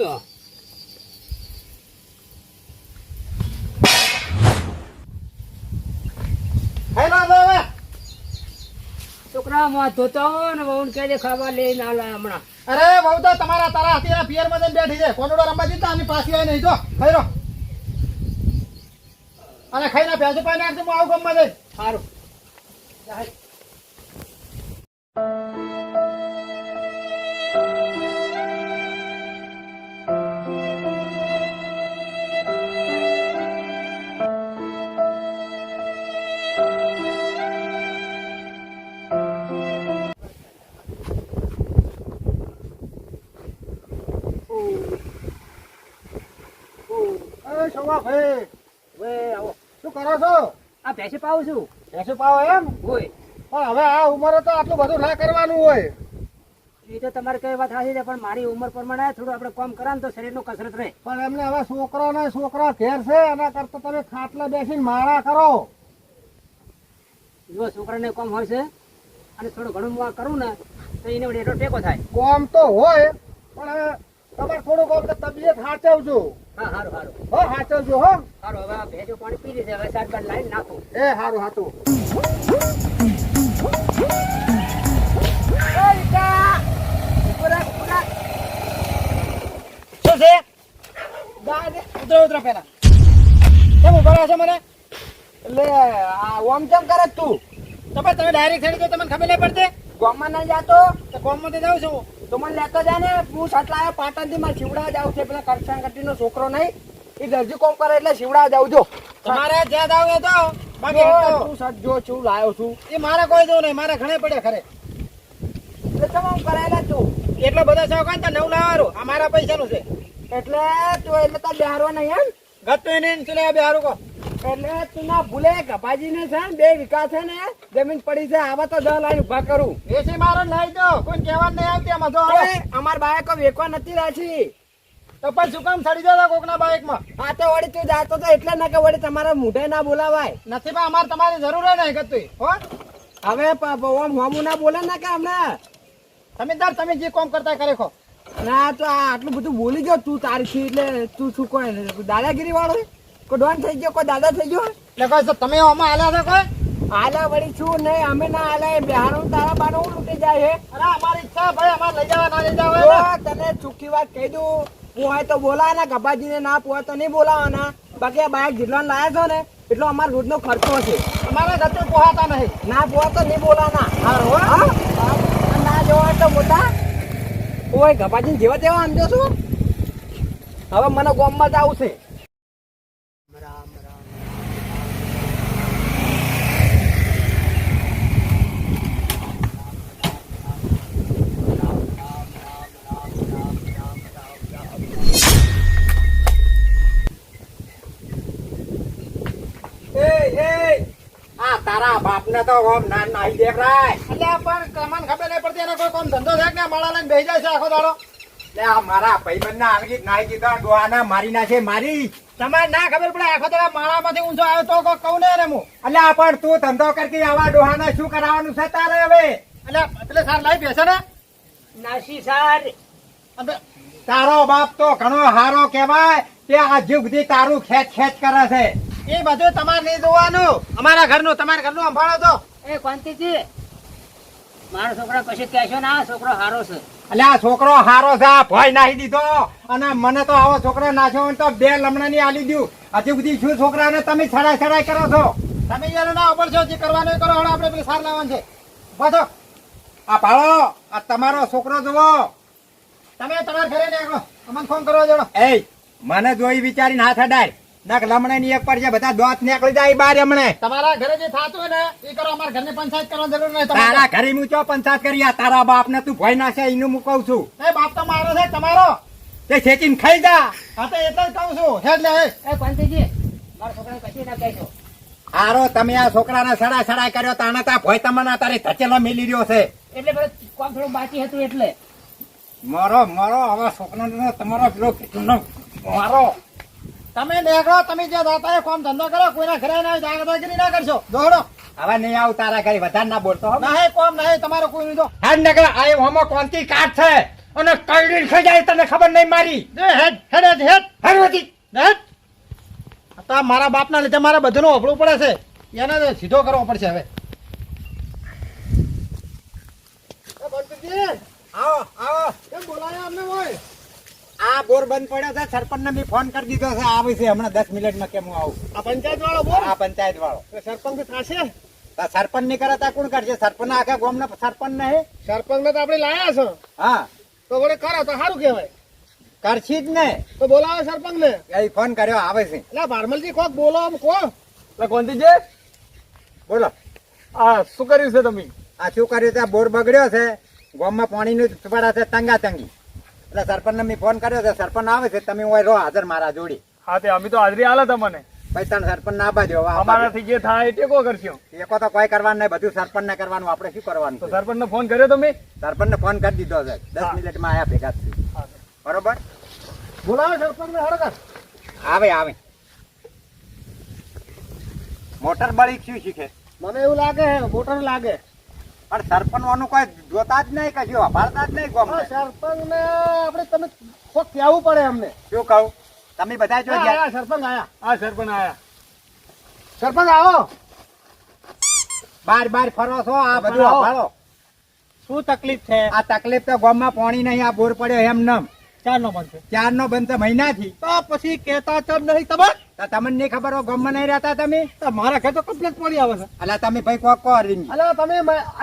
તો. છોકરા માં ધોતા ને વહુને કહી ખાવા લઈને આલા હમણાં. અરે, વહુ તો તમારા તારા હતી પિયરમાં બેઠી છે. કોનોડો રમવા જીતા આની પાછી આવી નહીં ખાઈ લો. અને ખાઈને ભેંસો પાઈ નાખજો હું આવું ગમવા જઈ સારું ભેંસે પાવું છું. ભેંસો પાવો એમ? હોય. પણ હવે આ ઉંમરે તો આટલું બધું ના કરવાનું હોય. એ તો તમારે કઈ વાત સાચી છે પણ મારી ઉંમર પ્રમાણે થોડું આપણે કામ કરા તો શરીરનું કસરત રહે. પણ એમને હવે છોકરો ને છોકરા ઘેર છે એના કરતા તમે ખાટલા બેસીને માળા કરો. જો છોકરાને કામ હોય છે અને થોડું ઘણું કરું ને તો એને વડે એટલો ટેકો થાય. કોમ તો હોય પણ તમારે થોડું કામ તબિયત સાચવજો હા સારું સારું હો સાચવજો હો. સારું હવે ભેજો પાણી પી લીધે હવે સાત બાર લાઈન નાખું. એ સારું સાચું છે? ઉતરો ઉતરો પેલા કેમ ઊભા છો મને? એટલે આ ઓમ કેમ કરે છે તું? તો પણ તમે ડાયરેક્ટ થઈ તમને ખબર નહીં પડતી? ગામમાં નહીં જાતો? તો કોમમાંથી જાઉં છું. તો મને લેતો જાય ને હું સટલા પાટણથી મારે શિવડા જાવ છે પેલા કરશન કટી નો છોકરો નહીં. એ દરજી કોમ કરે એટલે શિવડા જાવ જો. તમારે જ્યાં જાવ એ તો બાકી હું સટ જો છું લાયો છું. એ મારે કોઈ દઉં નહીં મારે ઘણે પડે ખરે. તમામ કરાયેલા છું? એટલો બધો શોખ હોય નવ લાવવાનું. અમારા મારા પૈસાનું છે. એટલે તું એટલે તો બિહારો નહીં એમ? ગતું એને શું લેવા બેહારું કહો? એટલે તું ના ભૂલે કપાજી ને છે ને બે વિકાસ છે ને જમીન પડી છે આવા તો દસ લાઈન ઊભા કરું. એસી મારો લાવી દો કોઈ કહેવા નહીં આવતી આમાં જો અમાર બાયકો વેકવા નથી રાખી તો પણ શું કામ સડી જતા કોકના બાઇકમાં આ તો વળી તું જાતો તો એટલે ના કે વળી તમારા મોઢે ના બોલાવાય. નથી પણ અમારે તમારી જરૂર હોય નહીં ગતું હો. હવે ઓમ હોમું ના બોલે ના કે અમને? તાર તમે જે કોમ કરતા કરે ખો ના તો આ આટલું બધું બોલી ગયો તું તારી એટલે તું શું કોઈ દાદાગીરી વાળો છે? ડોન થઈ ગયો કોઈ દાદા થઈ ગયો? એટલે કોઈ તો તમે આમાં આલા છો કોઈ? આલા વળી છું નહીં અમે ના આલા બિહારો તારા બાનો લૂટી જાય છે. અરે અમારી ઈચ્છા ભાઈ અમારે લઈ જવા ના લઈ જવા તને ચૂકી વાત કહી દઉં પોહાય તો બોલાવાના ગભાજીને ના પોહાય તો નહીં બોલાવાના. બાકી આ બાઈક જેટલા લાયા છો ને એટલો અમારો રોજનો ખર્ચો છે. અમારે ગતું પોહાતા નહીં. ના પોહાય તો નહીં બોલાવાના. ના જવાય તો મોટા. ઓય ગભાજી જેવા તેવા સમજો છું? હવે મને ગોમમાં જ આવશે આ તારા બાપને તો ઓમ ના નાઈ દેખાય એટલે પણ કમાન ખબર નહીં પડતી એનો કોઈ કોમ ધંધો છે ને માળા લઈને બેસી જાય છે આખો દાડો. લે આ મારા ભાઈબંધ ના આવી નાઈ દીધા ગોવાના મારી નાખે મારી. તમારે ના ખબર પડે આખો દાડો માળામાંથી ઊંચો આવ્યો તો કોઈ કહું ને હું. એટલે આ પણ તું ધંધો કરતી આવા ડોહાના શું કરાવવાનું છે તારે હવે? એટલે એટલે સાર લાઈ બેસે ને. નાસી સાર. તારો બાપ તો ઘણો હારો કહેવાય તે આ જીવ સુધી તારું ખેંચ ખેંચ કરે છે. એ બધું તમારે નહીં જોવાનું. અમારા ઘરનું તમારા ઘરનું સંભાળો તો. એ કોંતીજી મારો છોકરો કશું કહેશો ના આ છોકરો સારો છે. એટલે આ છોકરો હારો છે આ ભય નાખી દીધો. અને મને તો આવો છોકરો નાખ્યો તો બે લમણાની આલી દઉં. હજી બધી શું છોકરાને તમે છડાઈ છડાઈ કરો છો? તમે યાર ના પડશો જે કરવાનું કરો હવે આપણે પેલી સાર લાવવાનું છે. બધો આ ભાળો આ તમારો છોકરો જુઓ. તમે તમારા ઘરે ને અમને ફોન કરવા જોડો. એ મને જોઈ વિચારીને હાથ અડાય નક લમણે ની એક પર છે બધા દોત નીકળી જાય બાર હમણે. તમારા ઘરે જે થાતું હોય ને એ કરો અમારા ઘરની પંચાયત કરવાની જરૂર નહીં તારા તમારે ઘરે હું ચો પંચાયત કરી? આ તારા બાપ ને તું ભય નાખે એનું હું કહું છું. એ બાપ તો મારો છે તમારો. તે ખેંચીને ખાઈ જા. હા તો એટલે જ કહું છું. હેડ લે એ પંચીજી મારા છોકરાને પછી ના કહેજો આરો તમે આ છોકરાને સડા સડા કર્યો તાણે તા ભય તમને તારે ધચેલો મેલી રહ્યો છે. એટલે બધું કામ થોડું બાકી હતું એટલે. મારો મારો હવે છોકરાનો તમારો પેલો મારો. તમે નીકળો તમે જે દાતા એ કામ ધંધો કરો કોઈના ઘરે ના દાદાગીરી ના કરશો. દોડો હવે નહીં આવું તારા ઘરે વધારે ના બોલતો હો. ના કોમ નહીં તમારો કોઈ નહીં હેડ નગર આ હોમો કોંતી કાટ છે? અને કઈડી ખાઈ જાય તને ખબર નહીં મારી? હેડ હેડ હેડ હેડ. હરવતી. હેડ. તો મારા બાપના લીધે મારે બધાનું ઓફળવું પડે છે. એને સીધો કરવો પડશે હવે. આવો આવો. કેમ બોલાયા અમને હોય આ બોર બંધ પડ્યો છે સરપંચ ને ફોન કરી દીધો છે આવે છે હમણાં દસ મિનિટમાં કેમ હું આવું. આ પંચાયત વાળો બોલ આ પંચાયત વાળો સરપંચ થશે? સરપંચની કરે ત્યાં કોણ કરશે? સરપંચ આખા ગામ ના સરપંચ નહીં સરપંચ ને તો આપણે લાયા છો. હા. તો વડે કરો તો સારું કહેવાય. કરશી જ ને. તો બોલાવો સરપંચ ને એ ફોન કર્યો આવે છે. એટલે ભારમલજી કોક બોલો આમ કો. કોંતીજી બોલો. આ શું કર્યું છે તમે? આ શું કર્યું છે? બોર બગડ્યો છે. ગામમાં પાણીનું પડે છે તંગા તંગી. એટલે સરપંચને મેં ફોન કર્યો છે સરપંચ આવે છે તમે હું રહો હાજર મારા જોડી. હા તે અમે તો હાજરી આલે તમને. પૈસા સરપંચ ના બાજો દો હવે અમારાથી જે થાય એ ટેકો કરશો. એકો તો કોઈ કરવાનું નહીં બધું સરપંચ ને કરવાનું આપણે શું કરવાનું તો છે? સરપંચ ને ફોન કર્યો તમે? સરપંચ ને ફોન કરી દીધો છે. દસ મિનિટ મિનિટમાં આયા ભેગા થયું બરોબર? બોલાવો સરપંચ ને હળગર આવે આવે. મોટર બળી શું શીખે? મને એવું લાગે મોટર લાગે. પણ સરપંચ વાનું કોઈ જોતા જ નહીં કશું વાપરતા જ નહીં આ સરપંચ ને આપણે તમે કોક કહેવું પડે અમને. શું કહું? તમે બધા જો આ સરપંચ આયા. આ સરપંચ આયા. સરપંચ આવો. બાર બાર ફરો છો આ બધું આવો. શું તકલીફ છે? આ તકલીફ તો ગામમાં પાણી નહીં આ બોર પડ્યો એમ નમ. ચાર નો બનશે? ચાર નો બનશે મહિના મહિનાથી. તો પછી કેતા ચમ નહીં તમે તો તમને નહીં ખબર હોય ગામમાં નહીં રહેતા તમે? મારા ઘરે તો કમ્પ્લેટ પડી આવે છે. એટલે તમે ભાઈ કોક કો અલા તમે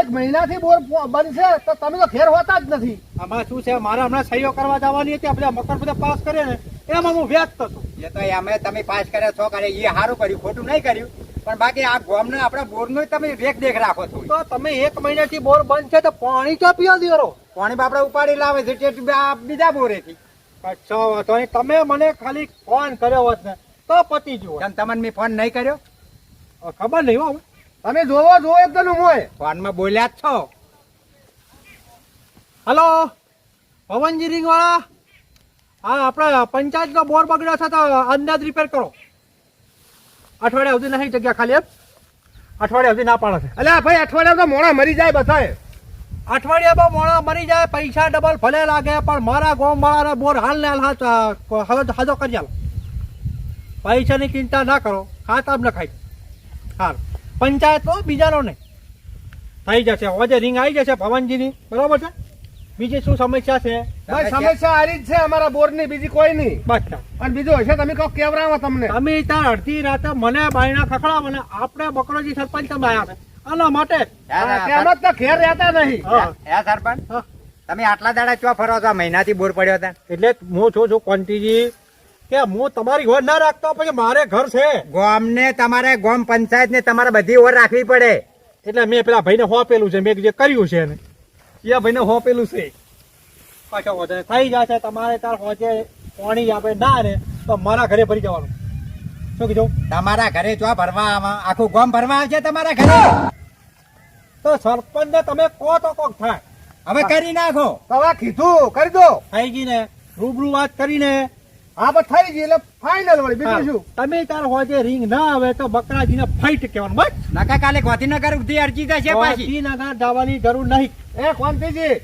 એક મહિનાથી બોર બંધ છે તો તમે તો ઘેર હોતા જ નથી. આમાં શું છે? મારે હમણાં સહીઓ કરવા જવાની હતી આપણે મકર બધા પાસ કરે ને એમાં હું વ્યસ્ત હતો એ તો અમે તમે પાસ કર્યા છો કરે એ સારું કર્યું ખોટું નહીં કર્યું. પણ બાકી આ ગામને આપણા બોરનું તમે દેખ દેખ રાખો છો. તો તમે એક મહિનાથી બોર બંધ છે તો પાણી તો પીવા દેરો પાણી બાપડે ઉપાડી લાવે છે બીજા બોરેથી. અચ્છા નહીં. તમે મને ખાલી ફોન કર્યો હોત ને તો પતી જુઓ. તમને મેં ફોન નહીં કર્યો? ખબર નહીં હો તમે જોવો જોવો એકદમ હોય. ફોનમાં બોલ્યા જ છો. હલો? પવનજી રિંગ વાળા હા આપણે પંચાયતનો બોર બગડ્યો છે તો અંદાજ રિપેર કરો. અઠવાડિયા સુધી નહીં જગ્યા ખાલી એમ. અઠવાડિયા સુધી ના પાડે છે. અલ્યા ભાઈ અઠવાડિયા તો મોડા મરી જાય બધાએ અઠવાડિયામાં મોડા મરી જાય પૈસા ડબલ ભલે લાગે પણ મારા ગોમ મારા બોર હાલ ને હાલ હવે હાજો કરી આલો. પૈસાની ચિંતા ના કરો ખાતા ન ખાઈ હાલ. પંચાયત નો બીજાનો નહીં થઈ જશે. હવે રિંગ આવી જશે ભવનજીની બરાબર છે? બીજી શું સમસ્યા છે? ભાઈ સમસ્યા આ રીત છે અમારા બોરની બીજી કોઈ નહીં. બસ. અને બીજું હશે તમે કહો કેવરાવો તમને? તમે ત્યાં અડધી રાતે મને બાયણા ખખડાવો ને આપણે બકરોજી સરપંચ તમે આવ્યા છે. આના માટે? જ. હા, તેમ જ તો ઘેર રહેતા નહીં. હા. સરપંચ તમે આટલા દાડા ચો ફરો છો? આ મહિનાથી બોર પડ્યો હતા. એટલે હું છું છું કોંતીજી કે હું તમારી ઘર ના રાખતો પછી મારે ઘર છે. ગામને તમારે ગામ પંચાયત ને તમારે બધી ઓર રાખવી પડે. એટલે મેં પેલા ભાઈને હોપેલું છે મેં જે કર્યું છે એને. એ ભાઈને હોપેલું છે. પાછા વધારે થઈ જશે તમારે તાર હોજે પાણી આપે ના ને તો મારા ઘરે ભરી જવાનું. શું કીધું? તમારા ઘરે જો ભરવા આખું ગામ ભરવા આવશે તમારા ઘરે. તો સરપંચ ને તમે કહો તો કોક થાય. હવે કરી નાખો. હવે કીધું કરી દો. થઈ ગઈ ને રૂબરૂ વાત કરીને હા પણ થઈ ગઈ એટલે ફાઇનલ વળી બીજું શું? તમે તાર હોજે રિંગ ના આવે તો બકરાજીને ફાઈટ કહેવાનું બસ. નકા કાલે ગાંધીનગર અરજી થશે પાછી. ગાંધીનગર જવાની જરૂર નહીં. એ કોંતીજી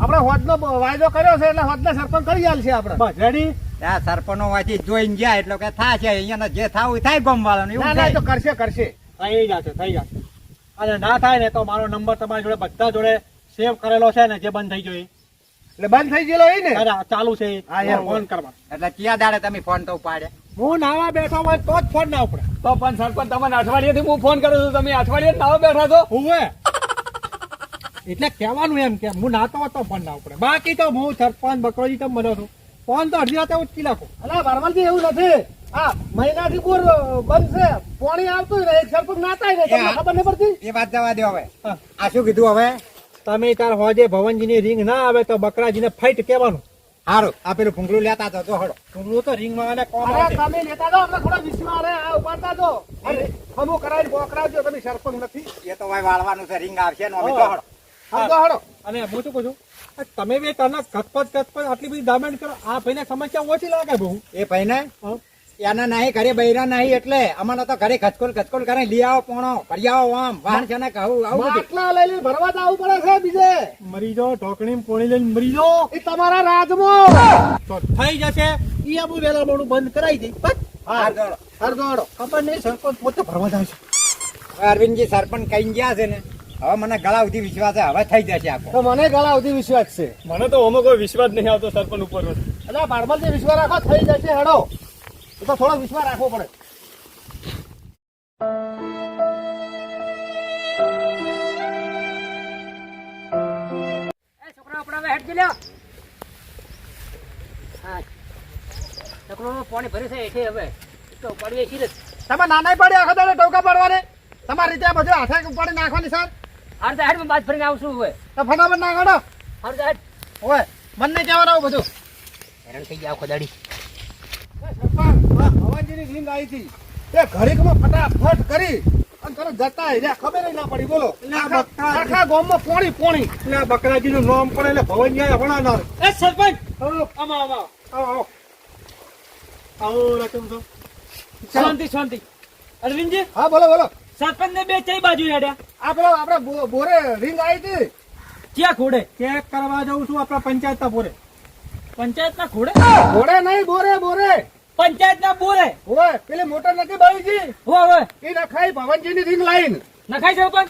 આપણે હોદનો વાયદો કર્યો છે એટલે હોદના સરપંચ કરી આલ છે આપણે. બસ રેડી આ સરપંચો વાંચી જોઈને ગયા એટલે કે થાશે અહીંયા જે થાવું થાય ગમવાનું એવું ના તો કરશે કરશે. થઈ જશે થઈ જશે. અને ના થાય ને તો મારો નંબર તમારી જોડે બધા જોડે સેવ કરેલો છે ને જે બંધ થઈ ગયો એ. એટલે બંધ થઈ ગયેલો હોય ને? ચાલુ છે. ફોન કરવા. એટલે ક્યાં દાડે તમે ફોન તો ઉપાડે હું નાવા બેઠો હોય તો જ ફોન ના ઉપડે. તો પણ સરપંચ તમને અઠવાડિયેથી હું ફોન કરું છું. તમે અઠવાડિયે નાવા બેઠા છો? હું એટલે કહેવાનું એમ કે હું નાતો હોત તો ફોન ના ઉપડે. બાકી તો હું સરપંચ બકરોજી તમે મળ્યો છું. ફોન તો અડધી રાતે ઉચકી નાખો. અલા બારવાલજી એવું નથી. આ મહિનાથી બોર બંધ છે. પાણી આવતું રહે સરપંચ નાતા એ હા. ખબર નહીં પડતી? એ વાત જવા દે હવે. હા. આ શું કીધું હવે? તમે તાર હોજે ભવનજીની રીંગ ના આવે તો બકરાજીને ફાઈટ કહેવાનું. સારું આ પેલું ફૂંકલું લેતા તો હડો હળો. તો રીંગમાં. તમે લેતા દો અમને થોડા વિશ્વાસ આ ઉપાડતા દો અમુક કરાવી બોકરાજો તમે સરપંચ નથી. એ તો ભાઈ વાળવાનું છે રીંગ આવશે ને અમે તો હળો. હા તો હળો. અને હું શું કહું છું? તમે બે તને ગતપત ગતપત આટલી બધી ડામેન્ટ કરો આ ભાઈને સમસ્યા ઓછી લાગે બહુ. એ ભાઈને. એના નહીં ઘરે બૈરા નહીં એટલે અમારે તો ઘરે ખચકોલ ખચકોલ કરે લઈ આવો પોણો ભરી આવો આમ વાહન છે ને કહું આવું આટલા લઈ લઈને ભરવા જવું પડે છે બીજે. મરી જાઓ ઢોકણી પોણી લઈને મરી જાઓ. એ તમારા રાજમો. તો થઈ જશે. ઈ આબુ વેલા મોડું બંધ કરાવી દઈ બસ. હા, દોડો. હાર દોડો ખબર નહીં સરપંચ પોતે ભરવા જાય છે. અરવિંદજી સરપંચ કઈ ગયા છે ને? હવે મને ગળા સુધી વિશ્વાસ છે હવે થઈ જશે આખો. તો મને ગળા સુધી વિશ્વાસ છે. મને તો ઓમો કોઈ વિશ્વાસ નહીં આવતો સરપંચ ઉપર. એટલે બારમલથી વિશ્વાસ રાખો થઈ જશે હેડો. એ તો થોડો વિશ્વાસ રાખવો પડે. પાણી ભરે છે હવે. તો પાડીએ છીએ. તમે નાના પડે આખો દાડો ટોકા પાડવાને. તમારી રીતે બધું હાથે ઉપાડી નાખવાની સર. હાર તો હેડ બાદ ફરીને આવશું હવે. તો ફટાફટ નાખો હાર તો હેડ ઓય મને કહેવાનું બધું. હેરાન થઈ ગયા આખો દાડી. હવાજીની રીંગ આવી હતી. એ ઘડીકમાં ફટાફટ કરી અને તને જતા રહ્યા ખબર ના પડી બોલો. આખા ગામમાં પોણી પોણી. એટલે આ બકરાજીનું નામ પણ એટલે ભવન જાય ભણાવનાર એ સરપંચ! આમાં આમાં આવો આવો. રકમ છો? શાંતિ શાંતિ. અરવિંદજી? હા બોલો બોલો. સરપંચ ને બે ચઈ બાજુ હેડ્યા. આ પેલો આપણે બોરે રીંગ આવી હતી. ક્યાં ઘોડે? ચેક કરવા જઉં છું આપણા પંચાયતના બોરે પંચાયત ના ઘોડે ઘોડે નહીં બોરે બોરે. પંચાયત ના બોલે. હોય પેલી મોટર નથી બાવીજી હો હોય એ નખાઈ ભવનજીની રીંગ લાઈન નખાય સરપંચ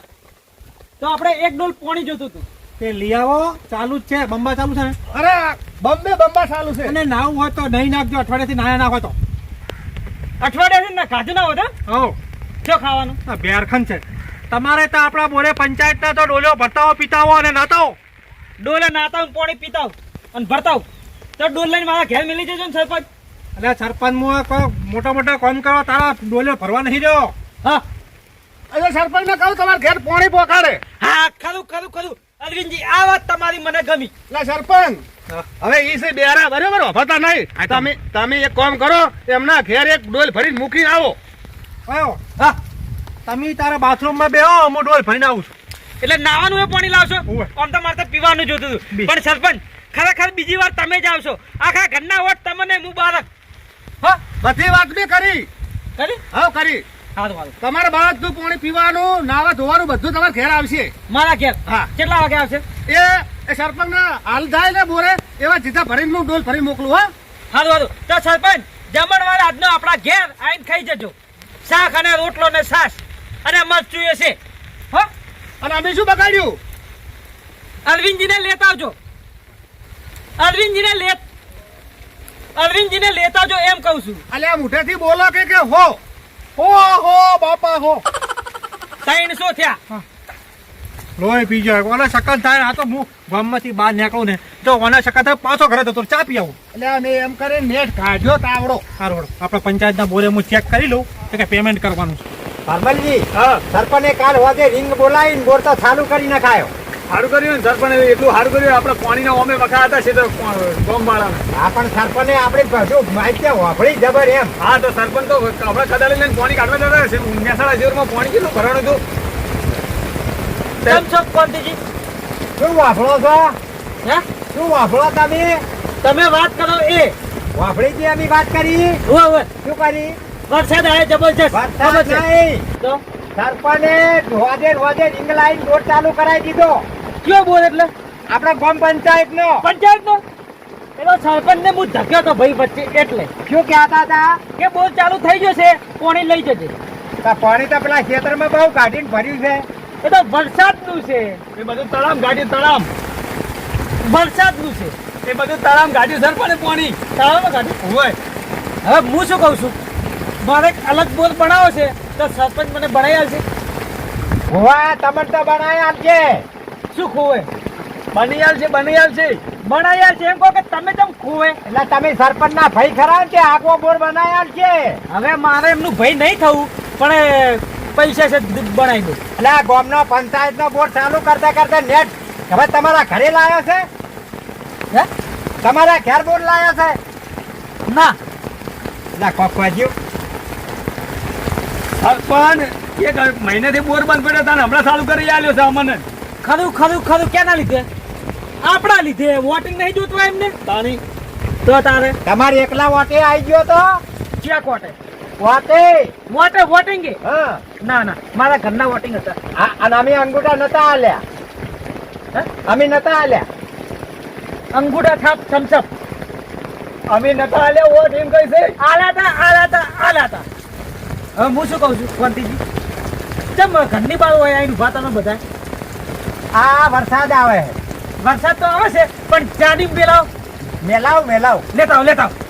તો આપણે એક ડોલ પાણી જોતું હતું. તે લઈ આવો ચાલુ જ છે બંબા ચાલુ છે ને? અરે બંબે બંબા ચાલુ છે. અને નાવું હોય તો નહીં નાખજો અઠવાડિયાથી નાયા ના હોય તો. અઠવાડિયાથી ના કાજુ ના હોતા હો જો ખાવાનું? આ બેરખંડ છે. તમારે તો આપણા બોલે પંચાયતના તો ડોલ્યો ભરતાવો પીતાવો અને નાતાવો. ડોલે નાતાવ પોણી પાણી પીતા અને ભરતાવ. તો ડોલ લઈને મારા ઘેર મિલી જજો ને સરપંચ. એટલે સરપંચમાં કોઈ મોટા મોટા કામ કરો તારા ડોલ્યો ભરવા નહીં જો હા. એટલે સરપંચ ને કહું તમારે ઘેર પોણી પોકાડે. હા ખરું ખરું ખરું. અરવિંદજી આ વાત તમારી મને ગમી. એટલે સરપંચ. હવે ઈ છે બેરા બરાબર? વફાતા નહીં. તમે તમે એક કામ કરો એમના ઘેર એક ડોલ ભરીને મૂકીને આવો. આવો. હા. તમે તારા બાથરૂમમાં બેહો હું ડોલ ભરીને આવું છું. એટલે નાવાનું એ પાણી લાવશો. આમ તો મારે તો પીવાનું જોતું હતું. પણ સરપંચ ખરેખર બીજી વાર તમે જ આવશો. આખા ઘરના વોટ તમને મુબારક હા? બધી વાત બી કરી. કરી? હા કરી. તમારે બધું પાણી પીવાનું નાવા ધોવાનું બધું તમારે ઘેર આવશે. મારા ઘેર? હા. કેટલા વાગે આવશે? એ એ સરપંચ ના હાલ થાય ને બોરે એવા જીધા ભરીને હું ડોલ ભરી મોકલું હા. સારું સારું તો સરપંચ જમણવાર આજનો આપણા ઘેર આવીને ખાઈ જજો. શાક અને રોટલો ને છાશ અને મરચું છે. હો? અને અમે શું બગાડ્યું? અરવિંદજીને લેતા આવજો. અરવિંદજીને લેત અરવિંદજીને લેતા જો એમ કહું છું. અલ્યા મુઠેથી બોલો કે કે હો? હો હો બાપા હો. ત્રણસો થયા. લોહી પી જાય ઓના શકન થાય આ તો હું ગામમાંથી બહાર નીકળું ને જો ઓના શકન થાય પાછો ઘરે તો ચા પી આવું. એટલે અમે એમ કરે નેટ કાઢ્યો તાવડો. સારું હારું. આપણે પંચાયતના બોરે હું ચેક કરી લઉં તો કે પેમેન્ટ કરવાનું છે. હરમલજી સરપંચે કાલ હોદે રિંગ બોલાવીને બોર તો ચાલુ કરી નખાયો. સારું કર્યું ને સરપંચ એટલું સારું કર્યું આપણે પાણીના ઓમે વખા હતા છે તો ગોમ આ પણ સરપંચે આપણે બધું માહિતી વાપરી જબર એમ. હા તો સરપંચ તો આપણે કદાચ લઈને પાણી કાઢવા જતા છે. મહેસાણા જેવરમાં પાણી કેટલું ભરાણું હતું? કેમ છો કોંતીજી શું વાપરો છો? હે? શું વાપરો તમે? તમે વાત કરો એ. વાપરી જે અમે વાત કરી? હોય હોય શું કરી? વરસાદ આવે જબરજસ્ત. વરસાદ નહીં. તો? સરપંચે રોજે રોજે રિંગ લાઈન રોડ ચાલુ કરાવી દીધો. કયો બોર એટલે? આપણા ગામ પંચાયત નો પંચાયત નો એનો સરપંચ ને હું ધક્યો તો ભાઈ વચ્ચે એટલે. શું કહેતા હતા? કે બોલ ચાલુ થઈ જશે પાણી લઈ જજે. પાણી તો પેલા ખેતરમાં બહુ કાઢીને ભર્યું છે. એ તો વરસાદનું છે. એ બધું તળામ ગાડી તળામ વરસાદનું છે. એ બધું તળામ ગાડી સર પણ પાણી. તળામ ગાડી? હોય. હવે હું શું કહું છું? મારે એક અલગ બોલ બનાવો છે તો સરપંચ મને બનાવી આવશે હોવા તમને તો બનાવી આપજે. શું ખોવે બનિયાલ છે બનિયાલ છે. બનાવી છે એમ કહો કે તમે કેમ ખોવે એટલે તમે સરપંચ ના ભાઈ ખરા કે આગવો બોર બનાયાલ છે? હવે મારે એમનું ભાઈ નહીં થવું પણ પૈસા છે બનાવી દઉં. એટલે આ ગામનો પંચાયત નો બોર ચાલુ કરતા કરતા નેટ હવે તમારા ઘરે લાયો છે? હે? તમારા ઘેર બોર લાયો છે? ના. ના કોક વાગ્યું. સરપંચ એક મહિનાથી બોર બંધ પડ્યા હતા ને હમણાં ચાલુ કરી આવ્યો છે અમને. ખરું ખરું ખરું કેના લીધે? આપણા લીધે વોટિંગ નહીં જોતું એમને? તાની તો તારે? તમારી એકલા વોટે આવી ગયો તો? ક્યાં કોટે વોટે વોટે વોટિંગ હા. ના ના મારા ઘરના વોટિંગ હતા. આ- અને અમે અંગૂઠા નતા આલ્યા. હે? અમે નતા આલ્યા. અંગૂઠા થાપ થમ્સઅપ અમે નતા આલ્યા વોટ એમ કહી છે? આલા તા આલા તા આલા તા. હું શું કહું છું કોંતીજી ચમ ઘરની બાજુ હોય આવીને ઊભા તમે બધા? આ વરસાદ આવે. વરસાદ તો આવે છે, પણ ચાડી મેલાવ. મેલાવ મેલાવ. લેતા લેતા આવો.